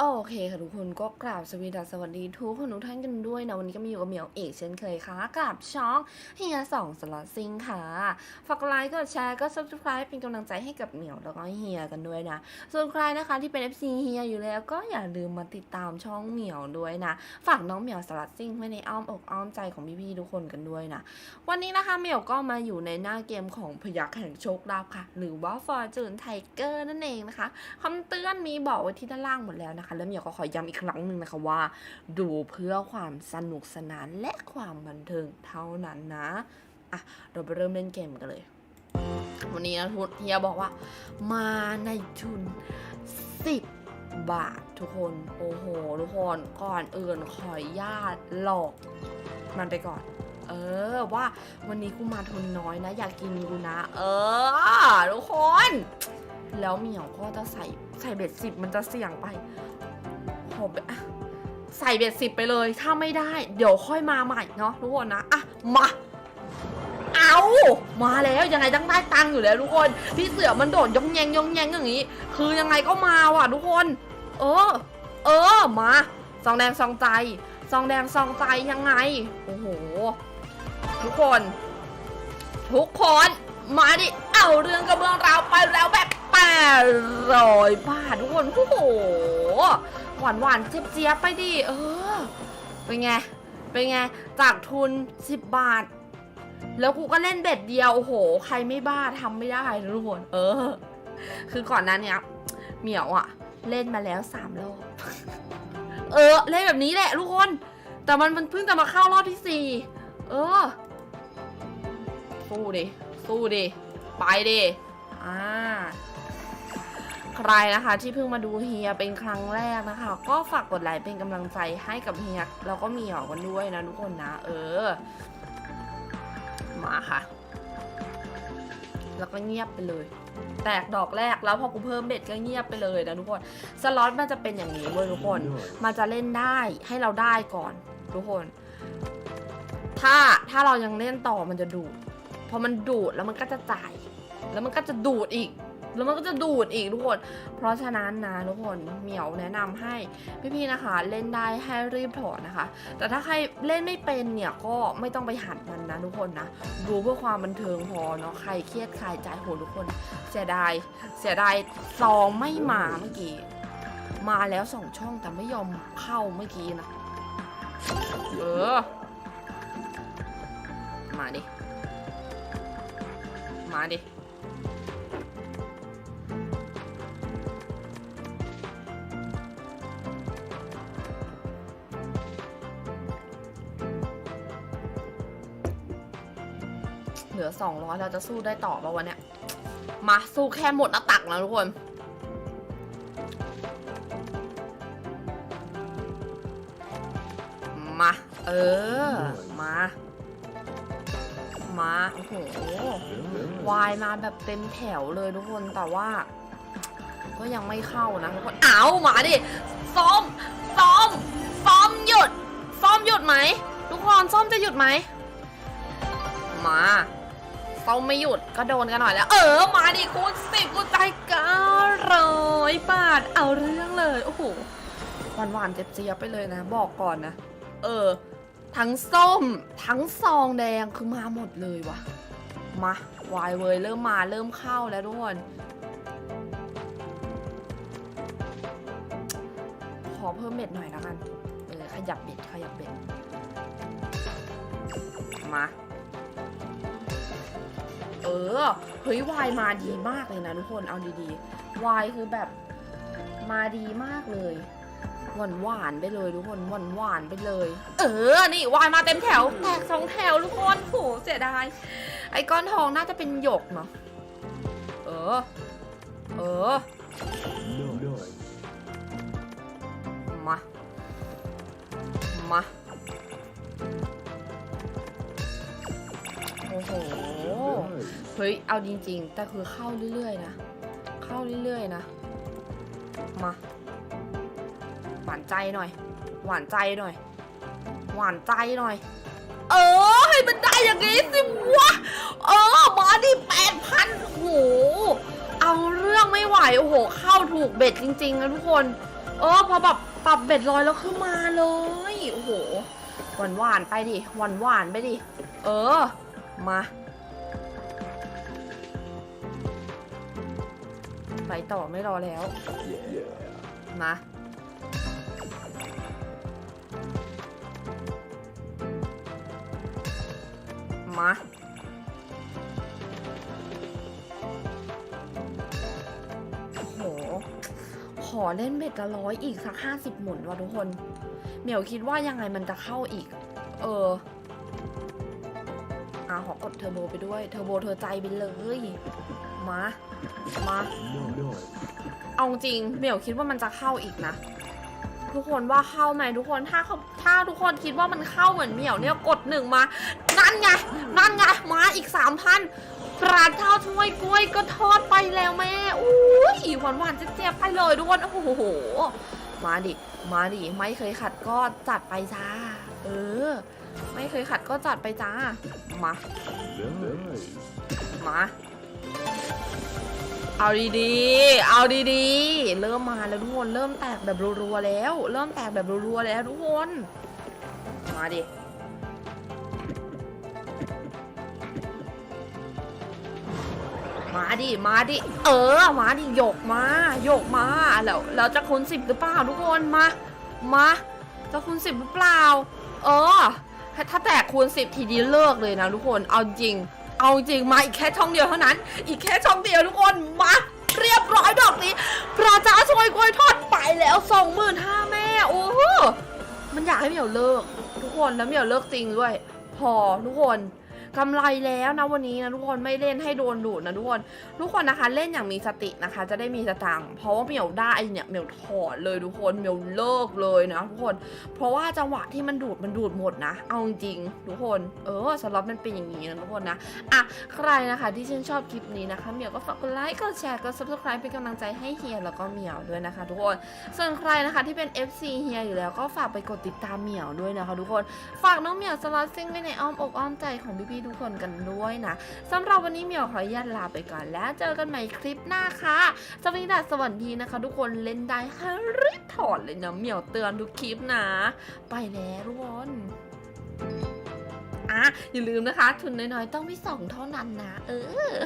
โอเคค่ะทุกคนก็กราบสวีดัสสวัสดีทุกคนทุกท่านกันด้วยนะ วันนี้ก็มาอยู่กับเหมียวเอกเช่นเคยค่ะกับช่องเฮียสองสล็อตซิงค่ะ ฝากไลค์กดแชร์ก็ subscribe เป็นกำลังใจให้กับเหมียวแล้วก็เฮียกันด้วยนะ ส่วนใครนะคะที่เป็น FC เฮียอยู่แล้วก็อย่าลืมมาติดตามช่องเหมียวด้วยนะ ฝากน้องเหมียวสลัดซิงไว้ในอ้อมอกอ้อมใจของพี่ๆทุกคนกันด้วยนะ วันนี้นะคะเหมียวก็มาอยู่ในหน้าเกมของพยักแห่งโชคลาภค่ะ หรือว่า Fortune Tiger นั่นเองนะคะคำเตือนมีบอกไว้ที่ด้านล่างหมดแล้วนะคะแล้วเหมียวก็ขอย้ำอีกครั้งหนึ่งนะคะว่า ดูเพื่อความสนุกสนานและความบันเทิงเท่านั้นนะอะเราไปเริ่มเล่นเกมกันเลย วันนี้นะทุกเฮียบอกว่า มาในทุน 10 บาททุกคน โอ้โห ทุกคนก่อนอื่นขอญาตหลอก มันไปก่อน เออว่าวันนี้กูมาทุนน้อยนะ อยากกินกูนะ เออ ทุกคน แล้วเหมียวก็จะใส่ใส่เบ็ดสิบมันจะเสี่ยงไปขอเบ็ดอะใส่เบ็ดสิบไปเลย ถ้าไม่ได้ เดี๋ยวค่อยมาใหม่เนาะทุกคนนะอะมาเอามาแล้วยังไงต้องได้ตังค์อยู่แล้วทุกคนพี่เสือมันโดดยองแยงยองแยงอย่างนี้ คือยังไงก็มาว่ะทุกคน เออ เออมาซองแดงซองใจซองแดงซองใจยังไงโอ้โหทุกคน ทุกคนมาดิเอาเรื่องกับเรื่องราว ร้อยบาททุกคนโอ้โหหวานหวานเจี๊ยบๆไปดิเออเป็นไงเป็นไงจากทุน 10 บาท แล้วกูก็เล่นเบ็ดเดียวโอ้โห ใครไม่บ้าทำไม่ได้ทุกคนเออ คือก่อนนั้นเนี้ยเหมียวอะเล่นมาแล้วสามรอบเออ เล่นแบบนี้แหละทุกคน แต่มันมันเพิ่งจะมาเข้ารอบที่สี่เออ สู้ดิ สู้ดิ ไปดิ อ่า ใครนะคะ ที่เพิ่งมาดูเฮียเป็นครั้งแรกนะคะ ก็ฝากกดไลค์เป็นกำลังใจให้กับเฮียแล้วก็มีหอกกันด้วยนะทุกคนนะ เออ มาค่ะ แล้วก็เงียบไปเลย แตกดอกแรกแล้วพอกูเพิ่มเบ็ดก็เงียบไปเลยนะทุกคนสล็อตมันจะเป็นอย่างนี้เว้ยทุกคน มันจะเล่นได้ให้เราได้ก่อน ทุกคน ถ้าถ้าเรายังเล่นต่อมันจะดูดพอมันดูดแล้วมันก็จะจ่าย แล้วมันก็จะดูดอีก แล้วมันก็จะดูดอีกทุกคน เพราะฉะนั้นนะทุกคนเหมียวแนะนำให้พี่ๆนะคะ เล่นได้ให้รีบถอดนะคะ แต่ถ้าใครเล่นไม่เป็นเนี่ยก็ไม่ต้องไปหัดมันนะทุกคนนะดูเพื่อความบันเทิงพอเนาะใครเครียดใครใจโหทุกคน เสียดายเสียดายซองไม่มาเมื่อกี้มาแล้วสองช่องแต่ไม่ยอมเข้าเมื่อกี้นะเออมาดิ มาดิ เหลือ200เราจะสู้ได้ต่อป่ะวันเนี้ยมาสู้แค่หมดหน้าตักนะทุกคน มา เออ มา มา โอ้โห วายมาแบบเต็มแถวเลยทุกคนแต่ว่า ก็ยังไม่เข้านะทุกคนเอามาดิซ้อมซ้อมซ้อมหยุดซ้อมหยุดไหม ทุกคนซ้อมจะหยุดไหม มาซ้อมไม่หยุดก็โดนกันหน่อยแล้ว เออ มาดิคูณสิบคูณใจเก้าร้อยบาท เอาเรื่องเลย โอ้โหหวานหวานๆเจี๊ยบไปเลยนะ บอกก่อนนะ เออ ทั้งส้ม ทั้งซองแดงคือมาหมดเลยว่ะมาวายเวยเริ่มมาเริ่มเข้าแล้วทุกคนขอเพิ่มเบ็ดหน่อยแล้วกัน เออ ขยับเบ็ดขยับเบ็ดมา เออ เฮ้ยวายมาดีมากเลยนะทุกคน เอาดีๆวายคือแบบมาดีมากเลย หวานหวานไปเลยทุกคนหวานหวานไปเลย เออ นี่วายมาเต็มแถว แตกสองแถวทุกคนโหเสียดาย ไอ้ก้อนทองน่าจะเป็นหยกเนาะ เออ เออ มา มาโอ้โห เฮ้ย เอาจริง ๆ แต่คือเข้าเรื่อยๆนะ เข้าเรื่อยๆนะ มา หวานใจหน่อย หวานใจหน่อย หวานใจหน่อย เออ ให้มันได้อย่างนี้สิวะ เออมาดิแปดพันโห เอาเรื่องไม่ไหว โอ้โห เข้าถูกเบ็ดจริง ๆ นะทุกคน เออ พอแบบปรับเบ็ดลอยแล้วคือมาเลย โอ้โห หวานหวานไปดิ หวานหวานไปดิ เออ มา ไปต่อไม่รอแล้ว มามาโอ้โห ขอเล่นเบ็ดละร้อยอีกสักห้าสิบหมุนว่ะทุกคน เหมียวคิดว่ายังไงมันจะเข้าอีก เออ อะขอกดเทอร์โบไปด้วย เทอร์โบเธอใจไปเลย มา มา เอาจริงเหมียวคิดว่ามันจะเข้าอีกนะ ทุกคนว่าเข้าไหมทุกคนถ้าเขาถ้าทุกคนคิดว่ามันเข้าเหมือนเหมียวเนี่ยกดหนึ่งมา นั่นไง นั่นไง มาอีกสามพันปลาเท่าถ้วยกล้วยก็ทอดไปแล้วแม่อุ้ยหวานหวานๆเจ็บไปเลยทุกคน โอ้โห มาดิ มาดิ ไม่เคยขัดก็จัดไปจ้า เออ ไม่เคยขัดก็จัดไปจ้า มา มา เอาดีๆ เอาดีๆ เริ่มมาแล้วทุกคน เริ่มแตกแบบรัวๆแล้ว เริ่มแตกแบบรัวๆแล้วทุกคน มาดิมาดิ มาดิ เออ มาดิหยกมาหยกมา แล้ว แล้วจะคูณสิบหรือเปล่าทุกคน มา มา จะคูณสิบหรือเปล่า เออ ถ้าแตกคูณสิบทีนี้เลิกเลยนะทุกคน เอาจริง เอาจริงมาอีกแค่ช่องเดียวเท่านั้น อีกแค่ช่องเดียวทุกคน มาเรียบร้อยดอกนี้พระเจ้าช่วยกล้วยทอดไปแล้วสองหมื่นห้าแม่โอ้โหมันอยากให้เหมียวเลิก ทุกคนแล้วเหมียวเลิกจริงด้วย พอทุกคน กำไรแล้วนะวันนี้นะทุกคนไม่เล่นให้โดนดูดนะทุกคนทุกคนนะคะเล่นอย่างมีสตินะคะ จะได้มีสตังค์เพราะว่าเหมียวได้เนี่ยเหมียวถอนเลยทุกคนเหมียวเลิกเลยนะทุกคน เพราะว่าจังหวะที่มันดูดมันดูดหมดนะ เอาจริงทุกคนเออสล็อตมันเป็นอย่างนี้นะทุกคนนะอะใครนะคะที่ชื่นชอบคลิปนี้นะคะเหมียวก็ฝากกดไลค์กดแชร์กด subscribe เป็นกำลังใจให้เฮียแล้วก็เหมียวด้วยนะคะ ทุกคนส่วนใครนะคะที่เป็น FC เฮียอยู่แล้วก็ฝากไปกดติดตามเหมียวด้วยนะคะ ทุกคนฝากน้องเหมียวสล็อตซิ่งไว้ในอ้อมอกอ้อมใจของพี่ๆทุกคนกันด้วยนะสำหรับวันนี้เมียวขออนุญาตลาไปก่อนแล้วเจอกันใหม่คลิปหน้าค่ะสวัสดีค่ะสวัสดีนะคะ ทุกคนเล่นได้ให้รีบถอดเลยนะเมียวเตือนทุกคลิปนะ ไปแล้วทุกคนอะอย่าลืมนะคะ ทุนน้อยๆ ต้องมีสองเท่านั้นนะ เออ